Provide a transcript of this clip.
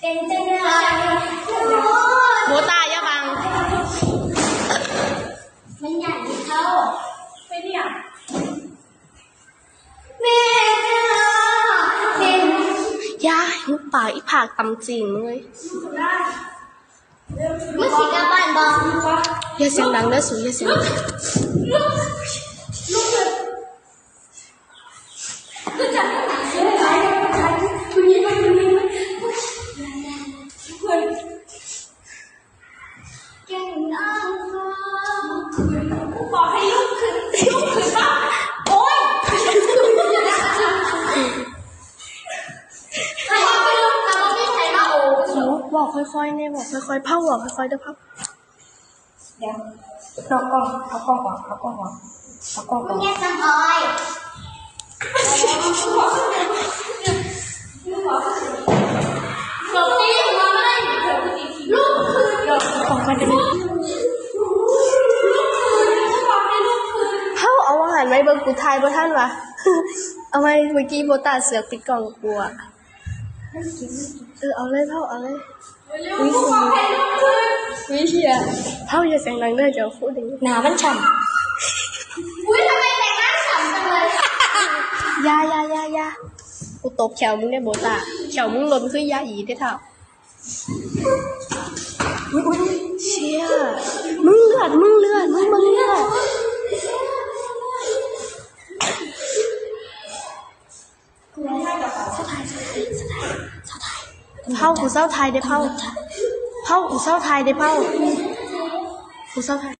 เป็นจังไรโอ้โบตาอย่าบัง มันใหญ่เท่าไปเรียกแม่จ้าเป็นอย่าหุบปากอีผากตำจีนมึงเลยมือสีกาบ้านบอกอย่าเสียงดังเด้อสูอย่าเสียงดังเก่ งน้องฟ้าบอกให้ลุกขึ้นลุกขึ้นบ้างโอ๊ยใครเอาไปลูกเขาไม่ใช่ละโอ้โอ้บอกค่อยๆเนี่ยบอกค่อยๆเผาบอกค่อยๆเด้อเผาเดี๋ยวเอากล้องเอากล้องก่อนเอากล้องก่อนเอากล้องก่อนแง่สังออย มาเดี๋ยวนี้เผาเอาอาหารไว้เบิ่งกูทายบ่ท่านวะ เอาไว้เมื่อกี้โบตาเสือกปิดกล่องกูอะเออเอาเลยเผาเอาเลยวิสมวิเชียเผาอย่าเสียงดังเด้อเดี๋ยวพูดอย่างนี้หนามันฉ่อุ้ยทำไมแต่งหน้าฉ่ำจังเลยอยาอยาอยาอยากูตบแขวมึงได้โบตาแขวมึงหล่นคือยาอีได้อเท่า อุ๊ยอุ๊ยเชี่ยมึงเลือดมึงเลือดมึงมึงเลือดเผากูเศร้าไทยได้เผาเผากูเศร้าไทยได้เผากูเศร้าไทย